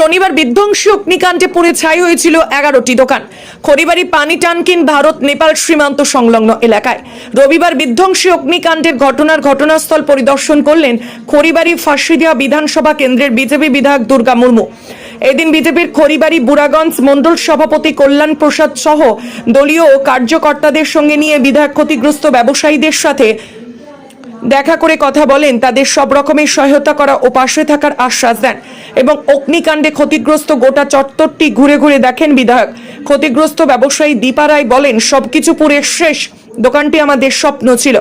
শনিবার বিধ্বংসী অগ্নিকাণ্ডে পুড়ে ছাই হয়েছিল এগারোটি দোকান। খড়িবাড়ি পানি টানকিন ভারত নেপাল সীমান্ত সংলগ্ন এলাকায়। রবিবার বিধ্বংসী অগ্নিকাণ্ডের ঘটনার ঘটনাস্থল পরিদর্শন করলেন খড়িবাড়ি ফাঁসিদিয়া বিধানসভা কেন্দ্রের বিজেপি বিধায়ক দুর্গা মুর্মু। এদিন বিজেপির খড়িবাড়ি বুড়াগঞ্জ মণ্ডল সভাপতি কল্যাণ প্রসাদ সহ দলীয় কার্যকর্তাদের সঙ্গে নিয়ে বিধায়ক ক্ষতিগ্রস্ত ব্যবসায়ীদের সাথে দেখা করে কথা বলেন, তাদের সব রকমের সহায়তা করা ও পাশে থাকার আশ্বাস দেন এবং অগ্নিকাণ্ডে ক্ষতিগ্রস্ত গোটা চত্বরটি ঘুরে ঘুরে দেখেন বিধায়ক। ক্ষতিগ্রস্ত ব্যবসায়ী দীপা রায় বলেন, সবকিছু পুরে শেষ, দোকানটি আমাদের স্বপ্ন ছিল,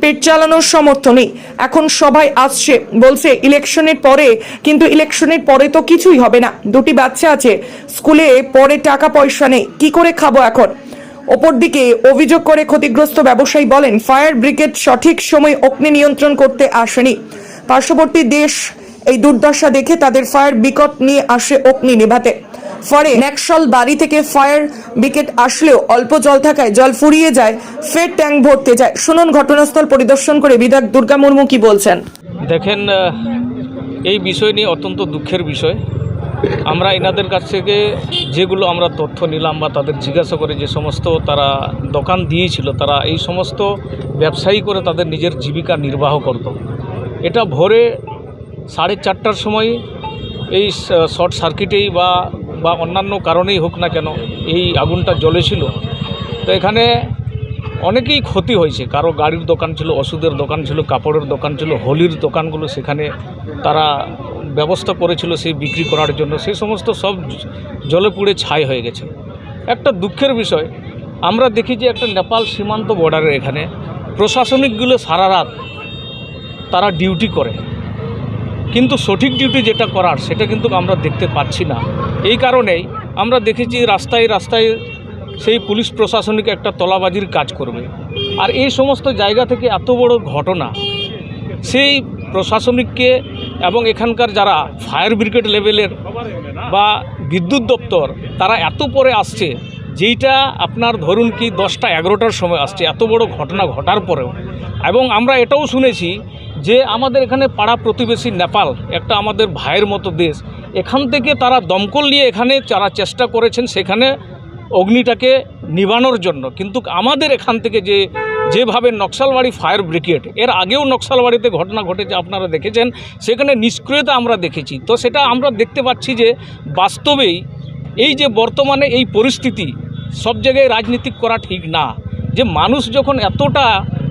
পেট চালানোর সামর্থ্য নেই, এখন সবাই আসছে, বলছে, ইলেকশনের পরে, কিন্তু ইলেকশনের পরে তো কিছুই হবে না, দুটি বাচ্চা আছে, স্কুলে পরে টাকা পয়সা নেই, কি করে খাব এখন? অপরদিকে অভিযোগ করে ক্ষতিগ্রস্ত ব্যবসায়ী বলেন, ফায়ার ব্রিগেড সঠিক সময় অগ্নি নিয়ন্ত্রণ করতে আসেনি। পার্শ্ববর্তী দেশ এই দুর্দশা দেখে তাদের ফায়ার বিকট নিয়ে আসে অগ্নি নেভাতে। ফলে ন্যাকশল বাড়ি থেকে ফায়ার ব্রিগেড আসলেও অল্প জল থাকায় জল ফুরিয়ে যায়, ফের ট্যাঙ্ক ভরতে যায়। শুনুন ঘটনাস্থল পরিদর্শন করে বিধায়ক দুর্গা মুর্মু কি বলছেন। দেখেন এই বিষয় নিয়ে অত্যন্ত দুঃখের বিষয়। আমরা এনাদের কাছ থেকে যেগুলো আমরা তথ্য নিলাম বা তাদের জিজ্ঞাসা করে যে সমস্ত তারা দোকান দিয়েছিল, তারা এই সমস্ত ব্যবসায়ী করে তাদের নিজের জীবিকা নির্বাহ করত। এটা ভোরে সাড়ে চারটার সময় এই শর্ট সার্কিটেই বা বা অন্যান্য কারণেই হোক না কেন এই আগুনটা জ্বলেছিল তো এখানে অনেকেই ক্ষতি হয়েছে কারও গাড়ির দোকান ছিল, ওষুধের দোকান ছিল, কাপড়ের দোকান ছিল, হোলির দোকানগুলো সেখানে তারা ব্যবস্থা করেছিল সেই বিক্রি করার জন্য সেই সমস্ত সব জলে পুড়ে ছাই হয়ে গেছে। একটা দুঃখের বিষয়, আমরা দেখি যে একটা নেপাল সীমান্ত বর্ডারের এখানে প্রশাসনিকগুলো সারা রাত তারা ডিউটি করে। কিন্তু সঠিক ডিউটি যেটা করার, সেটা কিন্তু আমরা দেখতে পাচ্ছি না। এই কারণেই আমরা দেখেছি রাস্তায় রাস্তায় সেই পুলিশ প্রশাসনিক একটা তলাবাজির কাজ করবে। আর এই সমস্ত জায়গা থেকে এত বড় ঘটনা, সেই প্রশাসনিককে এবং এখানকার যারা ফায়ার ব্রিগেড লেভেলের বা বিদ্যুৎ দপ্তর, তারা এত পরে আসছে, যেইটা আপনার ধরুন কি দশটা এগারোটার সময় আসছে, এত বড় ঘটনা ঘটার পরেও। এবং আমরা এটাও শুনেছি যে আমাদের এখানে পাড়া প্রতিবেশী নেপাল, একটা আমাদের ভাইয়ের মতো দেশ, এখান থেকে তারা দমকল নিয়ে এখানে যারা চেষ্টা করেছেন, সেখানে অগ্নিটাকে নিবানোর জন্য। কিন্তু আমাদের এখান থেকে যে যেভাবে নকশালবাড়ি ফায়ার ব্রিগেড, এর আগেও নকশালবাড়িতে ঘটনা ঘটেছে, আপনারা দেখেছেন, সেখানে নিষ্ক্রিয়তা আমরা দেখেছি। তো সেটা আমরা দেখতে পাচ্ছি যে বাস্তবেই এই যে বর্তমানে এই পরিস্থিতি, সব জায়গায় রাজনীতিক করা ঠিক না। যে মানুষ যখন এতটা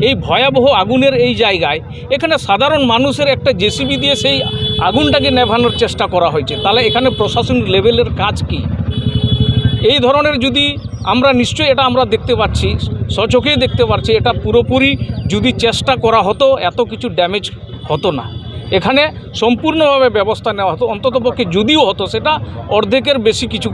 এই ভয়াবহ আগুনের এই জায়গায়, এখানে সাধারণ মানুষের একটা জেসিবি দিয়ে সেই আগুনটাকে নেভানোর চেষ্টা করা হয়েছে। তাহলে এখানে প্রশাসনিক লেভেলের কাজ কী? এই ধরনের যদি আমরা নিশ্চয়ই এটা আমরা দেখতে পাচ্ছি সচোখেই দেখতে পাচ্ছি, এটা পুরোপুরি যদি চেষ্টা করা হতো, এত কিছু ড্যামেজ হতো না। এখানে সম্পূর্ণভাবে ব্যবস্থা নেওয়া হতো, অন্ততপক্ষে যদিও হতো, সেটা অর্ধেকের বেশি কিছু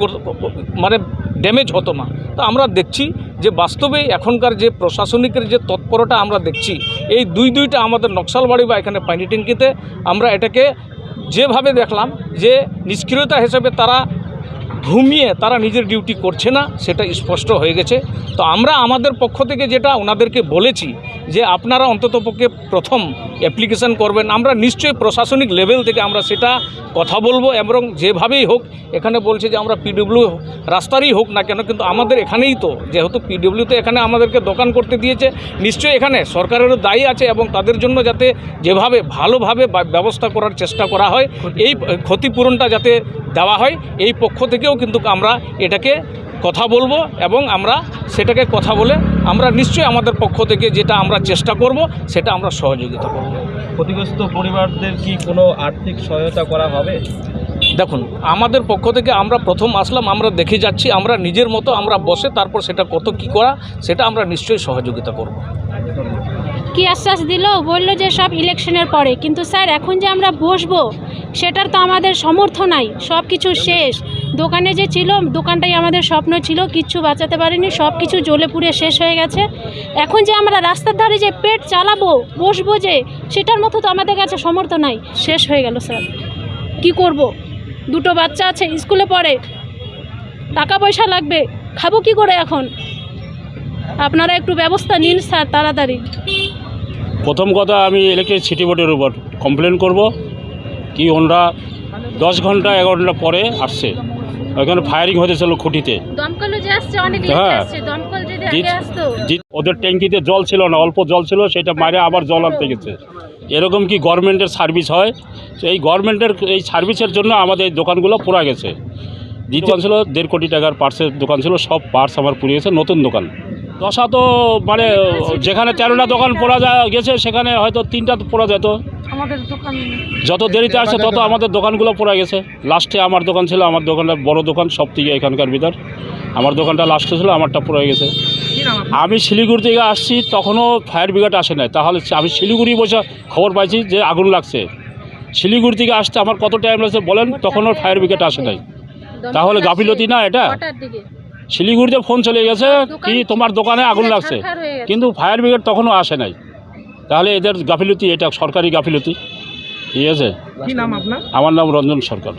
মানে ড্যামেজ হতো না। তো আমরা দেখছি যে বাস্তবে এখনকার যে প্রশাসনিকের যে তৎপরতা আমরা দেখছি, এই দুই দুইটা আমাদের নকশালবাড়ি বা এখানে পানি ট্যাঙ্কিতে আমরা এটাকে যেভাবে দেখলাম, যে নিষ্ক্রিয়তা হিসেবে তারা ঘুমিয়ে তারা নিজের ডিউটি করছে না, সেটা স্পষ্ট হয়ে গেছে। তো আমরা আমাদের পক্ষ থেকে যেটা ওনাদেরকে বলেছি, যে আপনারা অন্ততপক্ষে প্রথম অ্যাপ্লিকেশন করবেন। আমরা নিশ্চয়ই প্রশাসনিক লেভেল থেকে আমরা সেটা কথা বলব এবং যেভাবেই হোক, এখানে বলছে যে আমরা পিডব্লিউ রাস্তারই হোক না কেন, কিন্তু আমাদের এখানেই তো, যেহেতু পিডব্লিউতে এখানে আমাদেরকে দোকান করতে দিয়েছে। নিশ্চয়ই এখানে সরকারেরও দায়ী আছে এবং তাদের জন্য যাতে যেভাবে ভালোভাবে ব্যবস্থা করার চেষ্টা করা হয়, এই ক্ষতিপূরণটা যাতে দেওয়া হয়, এই পক্ষ থেকেও কিন্তু আমরা এটাকে কথা বলব এবং আমরা সেটাকে কথা বলে আমরা নিশ্চয়ই আমাদের পক্ষ থেকে যেটা আমরা চেষ্টা করব সেটা আমরা সহযোগিতা করব। ক্ষতিগ্রস্ত পরিবারদের কি কোনো আর্থিক সহায়তা করা হবে? দেখুন আমাদের পক্ষ থেকে আমরা প্রথম আসলাম আমরা দেখে যাচ্ছি আমরা নিজের মতো আমরা বসে তারপর সেটা কত কি করা সেটা আমরা নিশ্চয়ই সহযোগিতা করব। কি আশ্বাস দিল? বলল যে সব ইলেকশনের পরে। কিন্তু স্যার এখন যে আমরা বসবো সেটার তো আমাদের সমর্থ নাই। সব কিছু শেষ। দোকানে যে ছিল, দোকানটাই আমাদের স্বপ্ন ছিল, কিচ্ছু বাঁচাতে পারিনি সব কিছু জ্বলে পুড়ে শেষ হয়ে গেছে। এখন যে আমরা রাস্তার ধারে যে পেট চালাবো, বসবো যে, সেটার মতো তো আমাদের কাছে সমর্থ নাই। শেষ হয়ে গেল, স্যার। কি করব? দুটো বাচ্চা আছে, স্কুলে পড়ে। টাকা পয়সা লাগবে, খাব কি করে এখন? আপনারা একটু ব্যবস্থা নিন, স্যার, তাড়াতাড়ি। প্রথম কথা, আমি ইলেকট্রিক সিটি বোর্ডের উপর কমপ্লেন করব। কি ওনারা দশ ঘণ্টা, এগারো ঘণ্টা পরে আসছে। ওইখানে ফায়ারিং হতেছিল খুঁটিতে। হ্যাঁ। ওদের ট্যাঙ্কিতে জল ছিল না অল্প জল ছিল সেটা মারে আবার জল আনতে গেছে। এরকম কি গভর্নমেন্টের সার্ভিস হয়? তো এই গভর্নমেন্টের এই সার্ভিসের জন্য আমাদের এই দোকানগুলো পুরা গেছে। দ্বিতীয় ছিল দেড় কোটি টাকার পার্সের দোকান ছিল সব পার্স আমার পুড়ে গেছে নতুন দোকান। দশা তো মানে যেখানে তেরোটা দোকান পোড়া যা গেছে সেখানে হয়তো তিনটা পোড়া যেত। যত দেরিতে আসছে তত আমাদের দোকানগুলো পড়ে গেছে। লাস্টে আমার দোকান ছিল আমার দোকানটা বড় দোকান সব থেকে এখানকার ভিতর। আমার দোকানটা লাস্টে ছিল আমারটা পড়ে গেছে। আমি শিলিগুড়ি থেকে আসছি তখনও ফায়ার ব্রিগেড আসে নাই। তাহলে আমি শিলিগুড়ি বসে খবর পাইছি যে আগুন লাগছে। শিলিগুড়ি থেকে আসতে আমার কত টাইম লাগছে বলেন তখনও ফায়ার ব্রিগেড আসে নাই। তাহলে গাফিলতি না এটা? শিলিগুড়িতে ফোন চলে গেছে কি তোমার দোকানে আগুন লাগছে। কিন্তু ফায়ার ব্রিগেড তখনও আসে নাই। তাহলে এদের গাফিলতি এটা সরকারি গাফিলতি। ঠিক আছে? কি নাম আপনার? আমার নাম রঞ্জন সরকার।